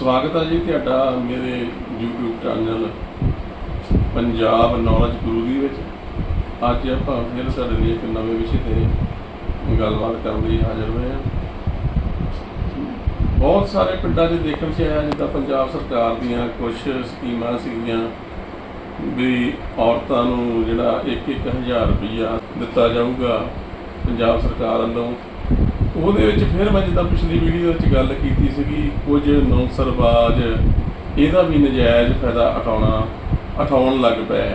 ਸਵਾਗਤ ਹੈ ਜੀ ਤੁਹਾਡਾ ਮੇਰੇ YouTube channel Punjab knowledge Guru ਦੀ ਵਿੱਚ। ਅੱਜ ਆਪਾਂ ਫਿਰ ਸਾਡੇ ਲਈ ਇੱਕ ਨਵੇਂ ਵਿਸ਼ੇ ਤੇ ਗੱਲਬਾਤ ਕਰਨ ਲਈ ਹਾਜ਼ਰ ਹੋਏ ਹਾਂ। ਬਹੁਤ ਸਾਰੇ ਪਿੰਡਾਂ 'ਚ ਦੇਖਣ 'ਚ ਆਇਆ ਜਿੱਦਾਂ ਪੰਜਾਬ ਸਰਕਾਰ ਦੀਆਂ ਕੁਝ ਸਕੀਮਾਂ ਸੀਗੀਆਂ ਵੀ ਔਰਤਾਂ ਨੂੰ ਜਿਹੜਾ 1-1000 ਰੁਪਈਆ ਦਿੱਤਾ ਜਾਊਗਾ। ਪੰਜਾਬ ਸਰਕਾਰ ਵੱਲੋਂ ਉਹਦੇ ਵਿੱਚ ਫਿਰ ਮੈਂ ਜਿੱਦਾਂ ਪਿਛਲੀ ਵੀਡੀਓ ਵਿੱਚ ਗੱਲ ਕੀਤੀ ਸੀਗੀ, ਕੁਝ ਨੌਸਰਬਾਜ, ਇਹਦਾ ਵੀ ਨਜਾਇਜ਼ ਫਾਇਦਾ ਉਠਾਉਣਾ, ਉਠਾਉਣ ਲੱਗ ਪਏ।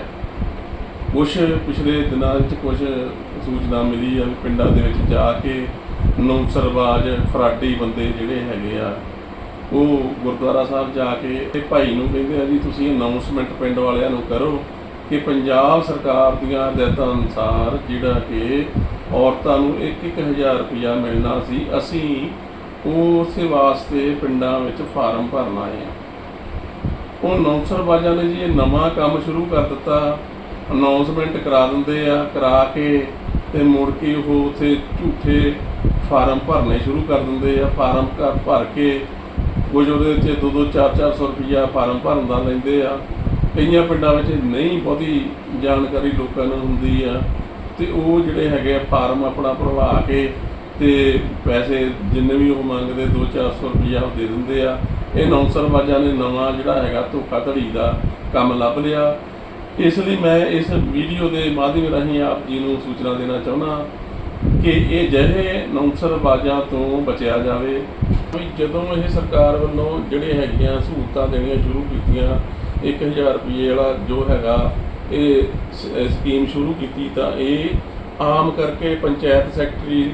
ਕੁਝ ਪਿਛਲੇ ਦਿਨਾਂ ਵਿੱਚ ਕੁਝ ਸੂਚਨਾ ਮਿਲੀ ਆ ਵੀ ਪਿੰਡਾਂ ਦੇ ਵਿੱਚ ਜਾ ਕੇ ਨੌਸਰਬਾਜ ਫਰਾਡੀ ਬੰਦੇ ਜਿਹੜੇ ਹੈਗੇ ਆ, ਉਹ ਗੁਰਦੁਆਰਾ ਸਾਹਿਬ ਜਾ ਕੇ, ਤੇ ਭਾਈ ਨੂੰ ਕਹਿੰਦੇ ਆ ਜੀ, ਤੁਸੀਂ ਅਨਾਉਂਸਮੈਂਟ ਪਿੰਡ ਵਾਲਿਆਂ ਨੂੰ ਕਰੋ। ਕਿ ਪੰਜਾਬ ਸਰਕਾਰ ਦੀਆਂ ਹਦਾਇਤਾਂ ਅਨੁਸਾਰ ਜਿਹੜਾ ਕਿ ਔਰਤਾਂ ਨੂੰ 1-1000 ਰੁਪਇਆ ਮਿਲਣਾ ਸੀ, ਅਸੀਂ ਉਸੇ ਵਾਸਤੇ ਪਿੰਡਾਂ ਵਿੱਚ ਫਾਰਮ ਭਰਨ ਆਏ ਆ ਉਹ ਨੌਸਰਬਾਜ਼ਾਂ ਨੇ ਜੀ ਇਹ ਨਵਾਂ ਕੰਮ ਸ਼ੁਰੂ ਕਰ ਦਿੱਤਾ। ਅਨਾਉਂਸਮੈਂਟ ਕਰਾ ਦਿੰਦੇ ਆ, ਕਰਾ ਕੇ ਤੇ ਮੁੜ ਕੇ ਉਹ ਉਥੇ ਝੂਠੇ ਫਾਰਮ ਭਰਨੇ ਸ਼ੁਰੂ ਕਰ ਦਿੰਦੇ ਆ। ਫਾਰਮ ਘਰ ਭਰ ਕੇ ਕੁਝ ਉਹਦੇ ਵਿੱਚ 2-2 4-400 ਰੁਪਈਆ ਫਾਰਮ ਭਰਨ ਦਾ ਲੈਂਦੇ ਆ। ਕਈਆਂ ਪਿੰਡਾਂ ਵਿੱਚ ਨਹੀਂ ਬਹੁਤੀ ਜਾਣਕਾਰੀ ਲੋਕਾਂ ਨੂੰ ਹੁੰਦੀ ਆ। ਤੇ ਉਹ ਜਿਹੜੇ ਹੈਗੇ ਆ, ਫਾਰਮ ਆਪਣਾ ਭਰਵਾ ਕੇ ਤੇ ਪੈਸੇ ਜਿੰਨੇ ਵੀ ਉਹ ਮੰਗਦੇ 2-400 ਰੁਪਈਆ ਉਹ ਦੇ ਦਿੰਦੇ ਆ। ਇਹ ਨੌਸਰਬਾਜ਼ਾਂ ਨੇ ਨਵਾਂ ਜਿਹੜਾ ਹੈਗਾ, ਧੋਖਾਧੜੀ ਦਾ ਕੰਮ ਲੱਭ ਲਿਆ। ਇਸ ਲਈ ਮੈਂ ਇਸ ਵੀਡੀਓ ਦੇ ਮਾਧਿਅਮ ਰਾਹੀਂ ਆਪ ਜੀ ਨੂੰ ਸੂਚਨਾ ਦੇਣਾ ਚਾਹੁੰਦਾ ਕਿ ਇਹ ਜਿਹੇ ਨੌਸਰਬਾਜ਼ਾਂ ਤੋਂ ਬਚਿਆ ਜਾਵੇ। ਜਦੋਂ ਇਹ ਸਰਕਾਰ ਵੱਲੋਂ ਜਿਹੜੇ ਹੈਗੀਆਂ ਸਹੂਲਤਾਂ ਦੇਣੀਆਂ ਸ਼ੁਰੂ ਕੀਤੀਆਂ 1000 ਰੁਪਏ ਵਾਲਾ ਜੋ ਹੈਗਾ ਇਹ ਸਕੀਮ ਸ਼ੁਰੂ ਕੀਤੀ ਤਾਂ ਇਹ ਆਮ ਕਰਕੇ ਪੰਚਾਇਤ ਸੈਕਟਰੀ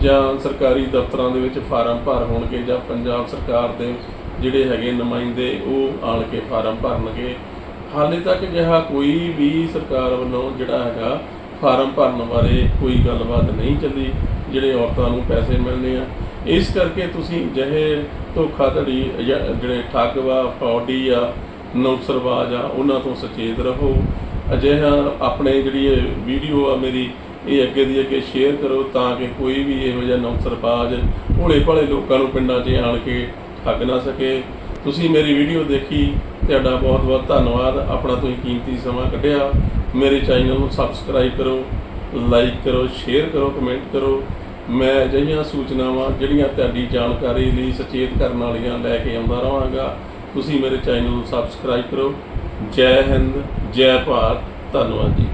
ਜਾਂ ਸਰਕਾਰੀ ਦਫ਼ਤਰਾਂ ਦੇ ਵਿੱਚ ਫਾਰਮ ਭਰ ਹੋਣਗੇ ਜਾਂ ਪੰਜਾਬ ਸਰਕਾਰ ਦੇ ਜਿਹੜੇ ਹੈਗੇ ਨੁਮਾਇੰਦੇ ਉਹ ਆਣ ਕੇ ਫਾਰਮ ਭਰਨਗੇ। ਹਾਲੇ ਤੱਕ ਜਿਹਾ ਕੋਈ ਵੀ ਸਰਕਾਰ ਵੱਲੋਂ ਜਿਹੜਾ ਹੈਗਾ ਫਾਰਮ ਭਰਨ ਬਾਰੇ ਕੋਈ ਗੱਲਬਾਤ ਨਹੀਂ ਚੱਲੀ, ਜਿਹੜੇ ਔਰਤਾਂ ਨੂੰ ਪੈਸੇ ਮਿਲਣੇ ਆ। ਇਸ ਕਰਕੇ ਤੁਸੀਂ ਜਿਹੇ ਧੋਖਾਧੜੀ ਜਿਹੜੇ ਠੱਗ ਵਾ, ਫੌਡੀ ਆ ਨੌਸਰਬਾਜ ਆ, ਉਹਨਾਂ ਤੋਂ ਸਚੇਤ ਰਹੋ। ਅਜਿਹਾ ਆਪਣੇ ਜਿਹੜੀ ਇਹ ਵੀਡੀਓ ਆ ਮੇਰੀ, ਇਹ ਅੱਗੇ ਦੀ ਅੱਗੇ ਸ਼ੇਅਰ ਕਰੋ ਤਾਂ ਕਿ ਕੋਈ ਵੀ ਇਹੋ ਜਿਹਾ ਨੌਸਰਬਾਜ ਭੋਲੇ ਭਾਲੇ ਲੋਕਾਂ ਨੂੰ ਪਿੰਡਾਂ 'ਚ ਆਣ ਕੇ ਠੱਗ ਨਾ ਸਕੇ। ਤੁਸੀਂ ਮੇਰੀ ਵੀਡੀਓ ਦੇਖੀ, ਤੁਹਾਡਾ ਬਹੁਤ ਬਹੁਤ ਧੰਨਵਾਦ। ਆਪਣਾ ਤੁਸੀਂ ਕੀਮਤੀ ਸਮਾਂ ਕੱਢਿਆ। ਮੇਰੇ ਚੈਨਲ ਨੂੰ ਸਬਸਕ੍ਰਾਈਬ ਕਰੋ ਲਾਈਕ ਕਰੋ ਸ਼ੇਅਰ ਕਰੋ ਕਮੈਂਟ ਕਰੋ। ਮੈਂ ਅਜਿਹੀਆਂ ਸੂਚਨਾਵਾਂ ਜਿਹੜੀਆਂ ਤੁਹਾਡੀ ਜਾਣਕਾਰੀ ਲਈ ਸਚੇਤ ਕਰਨ ਵਾਲੀਆਂ ਲੈ ਕੇ ਆਉਂਦਾ ਰਹਾਂਗਾ। ਤੁਸੀਂ ਮੇਰੇ ਚੈਨਲ ਨੂੰ ਸਬਸਕ੍ਰਾਈਬ ਕਰੋ। ਜੈ ਹਿੰਦ ਜੈ ਭਾਰਤ। ਧੰਨਵਾਦ ਜੀ।